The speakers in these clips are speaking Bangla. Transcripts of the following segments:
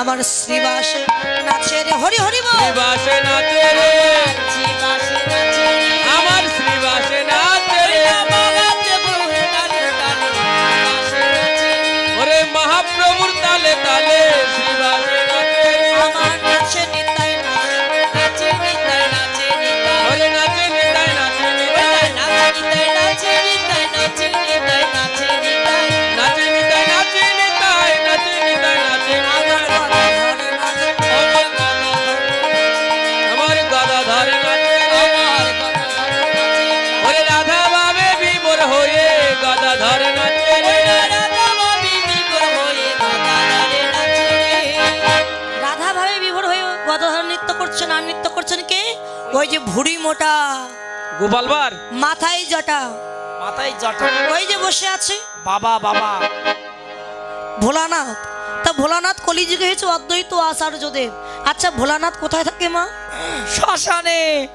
আমার শ্রীবাস নাচে রে হরি হরি শ্রীবাসে নাচে রাধা ভাবে বিভোর হয়ে গদাধর নৃত্য করছেন আর নৃত্য করছেন কে? ওই যে ভুড়ি মোটা। গোপালবার মাথায় জটা। মাথায় জটা। ওই যে বসে আছে। বাবা বাবা। ভোলানাথ। তা ভোলানাথ কলিযুগে হয়েছে অদ্বৈত আচার্যদেব। আচ্ছা ভোলানাথ কোথায় থাকে মা? শ্মশানে।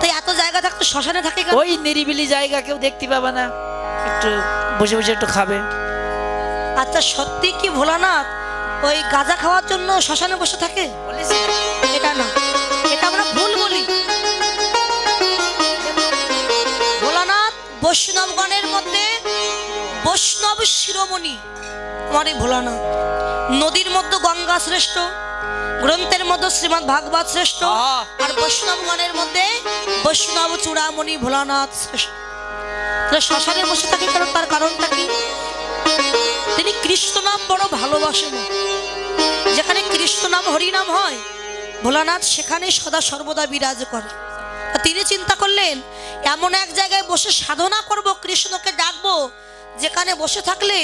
তাই এত জায়গা থাকতে শ্মশানে থাকে? ওই নিরিবিলি জায়গা কেউ দেখতে পাবে না। একটু বসে বসে একটু খাবে। আচ্ছা সত্যি কি ভোলানাথ ওই গাঁজা খাওয়ার জন্য শ্মশানে বসে থাকে? এটা না এটা আমরা ভুল বলি। ভোলানাথ বৈষ্ণবগণের মধ্যে বৈষ্ণব শিরোমণি। আমার এই ভোলানাথ। নদীর মধ্যে গঙ্গা শ্রেষ্ঠ গ্রন্থের মধ্যে শ্রীমৎ ভাগবত শ্রেষ্ঠ! আর বৈষ্ণবগণের মধ্যে বৈষ্ণব চূড়ামণি ভোলানাথ শ্রেষ্ঠ। শ্মশানে বসে থাকে কারণ তার কারণটা কি? তিনি কৃষ্ণ নাম বড় ভালোবাসেন। যেখানে কৃষ্ণ নাম, হরিনাম হয়, ভোলানাথ সেখানে সদা সর্বদা বিরাজ করে। তিনি চিন্তা করলেন, এমন এক জায়গায় বসে সাধনা করব, কৃষ্ণকে ডাকবো, যেখানে বসে থাকলে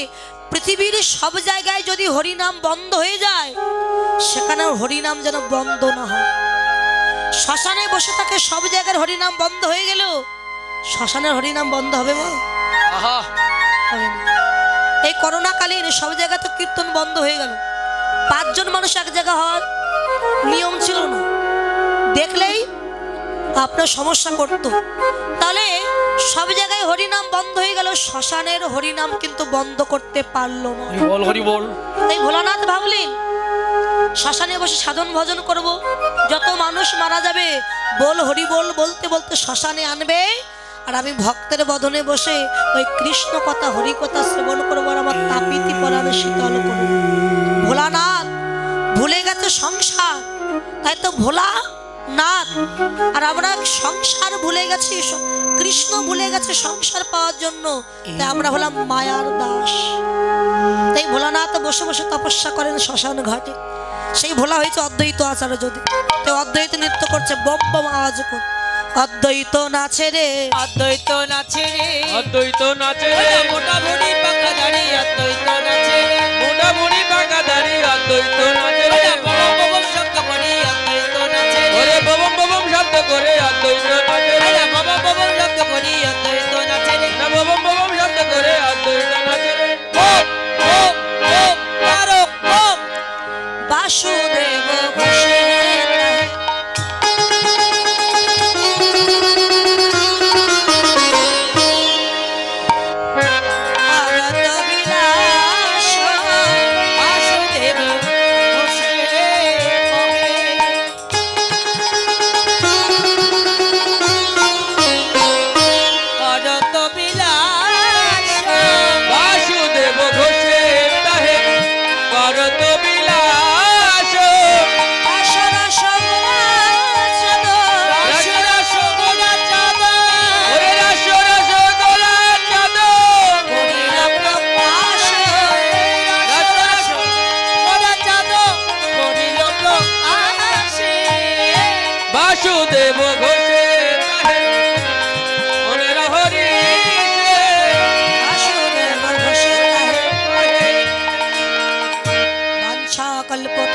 পৃথিবীর সব জায়গায় যদি হরিনাম বন্ধ হয়ে যায় সেখানে হরিনাম যেন বন্ধ না হয়। শ্মশানে বসে থাকে সব জায়গার হরিনাম বন্ধ হয়ে গেল শ্মশানের হরিনাম বন্ধ হবে মা। আহা। হবে না। এই করোনা কালীন সব জায়গাতে কীর্তন বন্ধ হয়ে গেল। পাঁচজন মানুষ এক জায়গা হওয়ার নিয়ম ছিল না। দেখলেই আপনার সমস্যা করতো। তাহলে সব জায়গায় হরিনাম বন্ধ হয়ে গেল শ্মশানের হরিনাম কিন্তু বন্ধ করতে পারল না। তাই ভোলানাথ ভাবলেন শ্মশানে বসে সাধন ভজন করব। যত মানুষ মারা যাবে বল হরি বল বলতে বলতে শ্মশানে আনবে আর আমি ভক্তের বদনে বসে ওই কৃষ্ণ কথা, হরি কথা শ্রবণ করব আর আমার তাপিতি পরানো শীতল করব। ভোলানাথ, ভুলে গেছে সংসার। তাই তো ভোলা নাথ আর আমরা সংসার ভুলে গেছি কৃষ্ণ ভুলে গেছে সংসার পাওয়ার জন্য। তাই আমরা হলাম মায়ার দাস। তাই ভোলানাথ বসে বসে তপস্যা করেন শ্মশান ঘাটে। সেই ভোলা হয়েছে অদ্বৈত আচার্য যদি তো অদ্বৈত নৃত্য করছে বম বম আওয়াজ কর অদ্বৈত নাচে রে। অদ্বৈত নাচে রে। অদ্বৈত নাচে রে। মোটা ভুড়ি পাকা দাড়ি অদ্বৈত নাচে রে।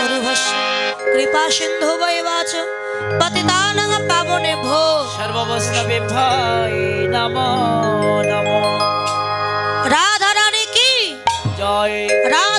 तरुभस्य कृपा सिन्धु वैवाच पतितानं पावनेभ्यो सर्ववैष्णवेभ्यो नमो नमो রাধারানী কি জয় রাম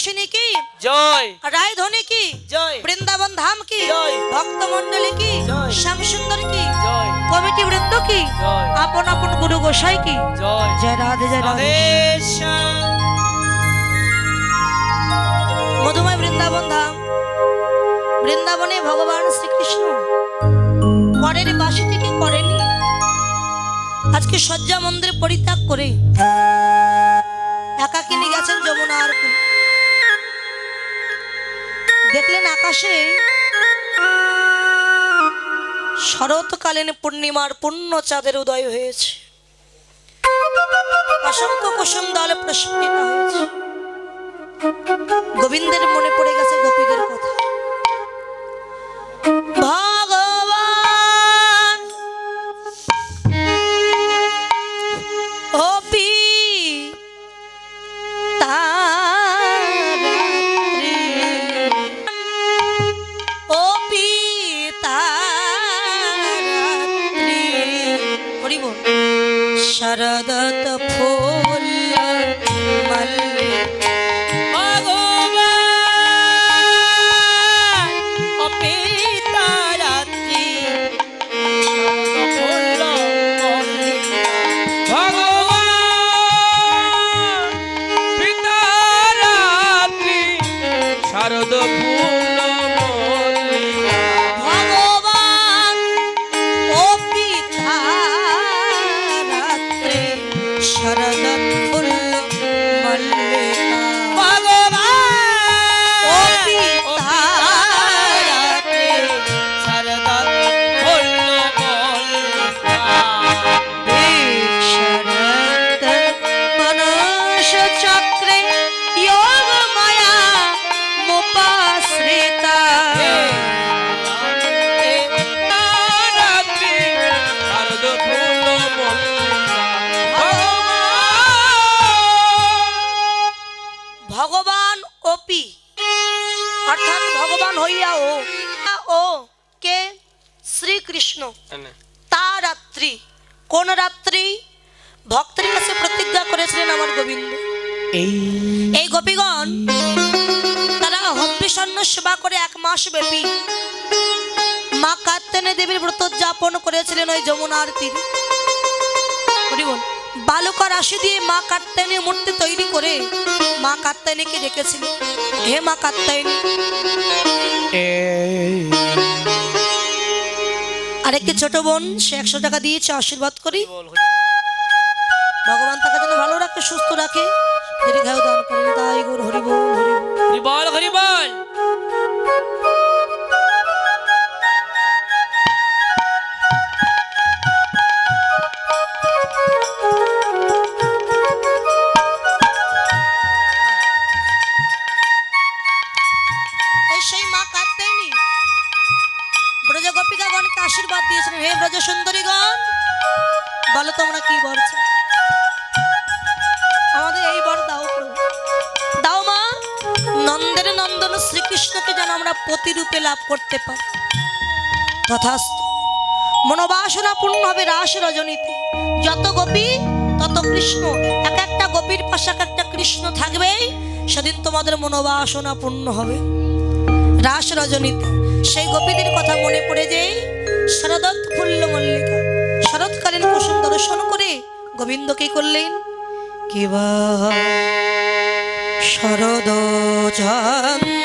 তপস্বিনী কি? জয়। রায়ধনী কি? জয়। বৃন্দাবন ধাম কি? জয়। ভক্ত মন্ডলী কি শ্যামসুন্দর কি? জয়। কমিটি বৃন্দ কি আপন আপন গুরু গোসাই কি? জয়। জয় রাধে জয় রাধে। মধুময় বৃন্দাবন ধাম। বৃন্দাবনে ভগবান শ্রীকৃষ্ণ। করের বাসি থেকে করেনি। আজকে শয্যা মন্দির পরিত্যাগ করে একাকিনী গেছেন যমুনা আর দেখলেন আকাশে শরৎকালীন পূর্ণিমার পূর্ণ চাঁদের উদয় হয়েছে। অসংখ্য কুসুম দলে প্রস্ফুটিত হয়েছে। গোবিন্দের মনে পড়ে গেছে গোপীদের শারদ শ্রীকৃষ্ণ তা রাত্রি কোন রাত্রি? ভক্তের কাছে প্রতিজ্ঞা করেছিলেন আমার গোবিন্দ। এই এই গোপীগণ তারা হব্বিষণ্ণ সেবা করে এক মাস ব্যাপী মা কাত্যায়নী দেবীর ব্রত যাপন করেছিলেন ওই যমুনার তীরে। বালুকা রাশি দিয়ে মা কাত্যায়নীর মূর্তি তৈরি করে মা কাত্যায়নীকে ডেকেছিল হে মা কাত্যায়নী। আরেকটি ছোট বোন, সে একশো টাকা দিয়েছে আশীর্বাদ করি। ভগবান তাকে যেন ভালো রাখে, সুস্থ রাখে। দীর্ঘায়ু দান করেন তাই গুর হরিবল হরিবল হরি বল। শ্রীকৃষ্ণকে যেন আমরা প্রতিরূপে লাভ করতে পারি? তথাস্তু মনোবাসনা পূর্ণ হবে রাস রজনীতে। যত গোপী, তত কৃষ্ণ। এক একটা গোপীর পাশে এক একটা কৃষ্ণ থাকবে সেদিন তোমাদের মনোবাসনা পূর্ণ হবে। রাস রজনীতে, সেই গোপীদের কথা মনে পড়ে যে শরদৎ ফুল্ল মল্লিকা। শরৎকালীন কুসুম দর্শন করে গোবিন্দ কি করলেন? কিবা শরদ চন্দ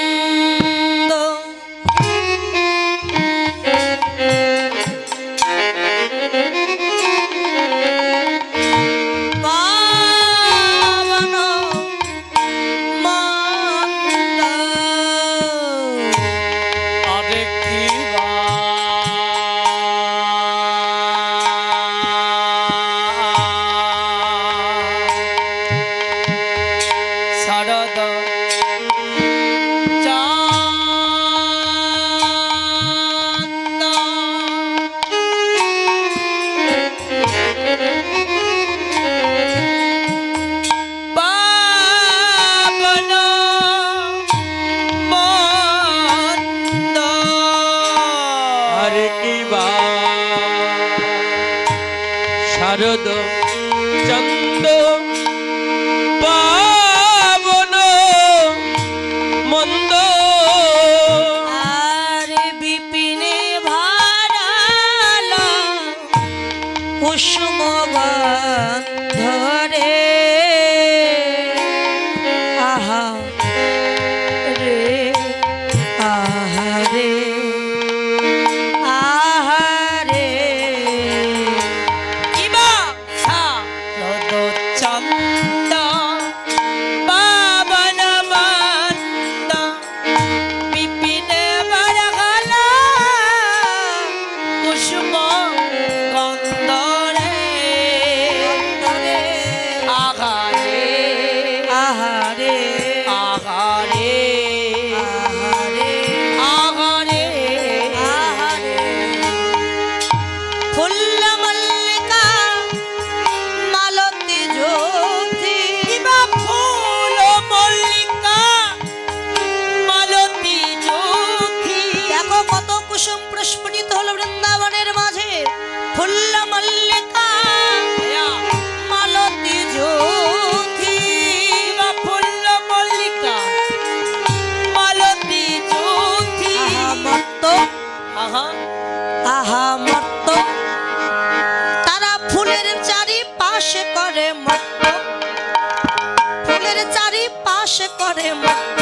করে মত্ত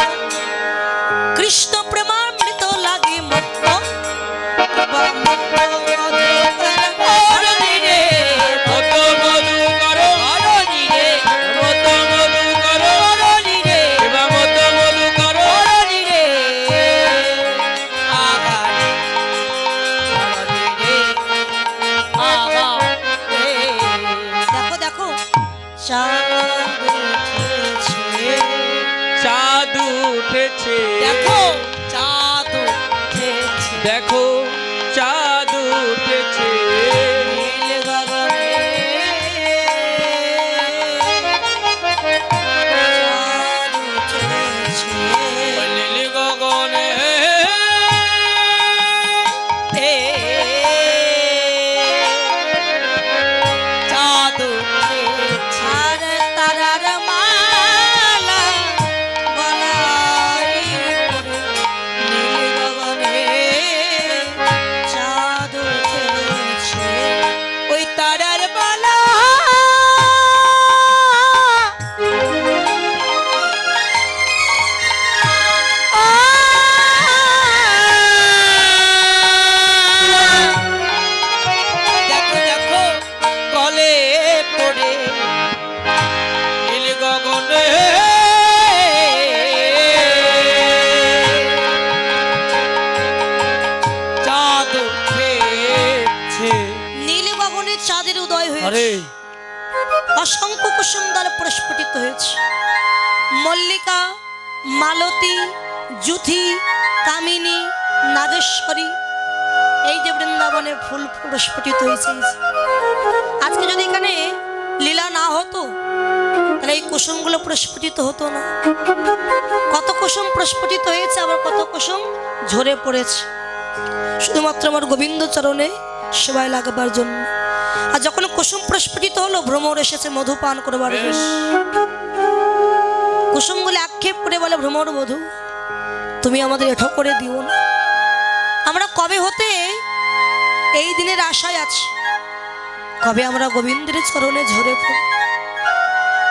কৃষ্ণ প্রেমামৃত লাগে মত্ত মত্ত hey. অসংখ্য কুসুম দ্বারা প্রস্ফুটিত হয়েছে। মল্লিকা মালতী জুথি কামিনী নাগেশ্বরী এই যে বৃন্দাবনে ফুল প্রস্ফুটিত হয়েছে। আজকে যদি এখানে লীলা না হতো তাহলে এই কুসুমগুলো প্রস্ফুটিত হতো না। কত কুসুম প্রস্ফুটিত হয়েছে আবার কত কুসুম ঝরে পড়েছে। শুধুমাত্র আমার গোবিন্দ চরণে সেবায় লাগাবার জন্য। আর যখন কুসুম প্রস্ফুটিত হলো, ভ্রমর এসেছে মধু পান করবার কুসুমগুলো আক্ষেপ করে বলে, ভ্রমর মধু তুমি আমাদের এঠো করে দিও না। আমরা কবে হতে এই দিনের আশায় আছি? কবে আমরা গোবিন্দের চরণে ঝরে পড়ি?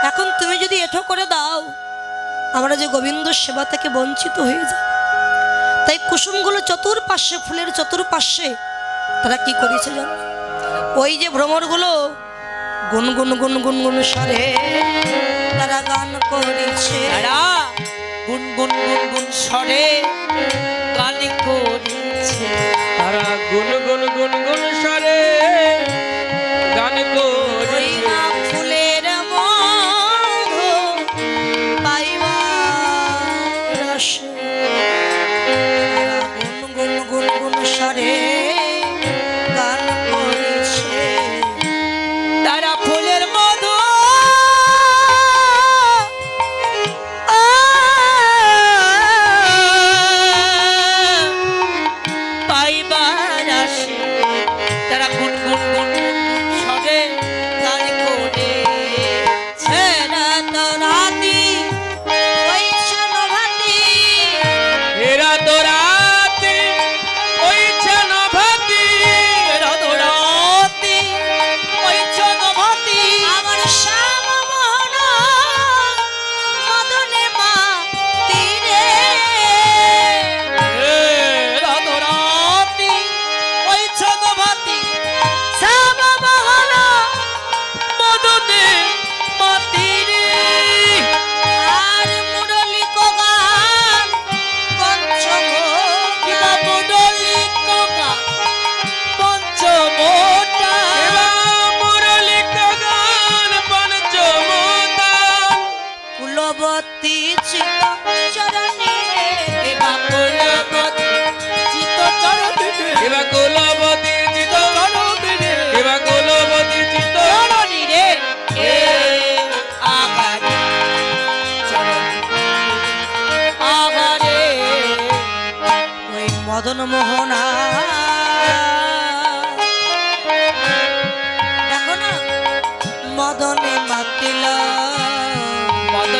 এখন তুমি যদি এঠো করে দাও, আমরা যে গোবিন্দ সেবা থেকে বঞ্চিত হয়ে যাব। তাই কুসুমগুলো চতুর্পাশে ফুলের চতুর্পাশে তারা কি করেছে জানো? ওই যে ভ্রমরগুলো গুনগুন গুনগুন গুন স্বরে তারা গান করেছে। গুনগুন গুনগুন গুন গুন গুন স্বরে গান করেছে।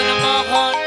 মনমোহন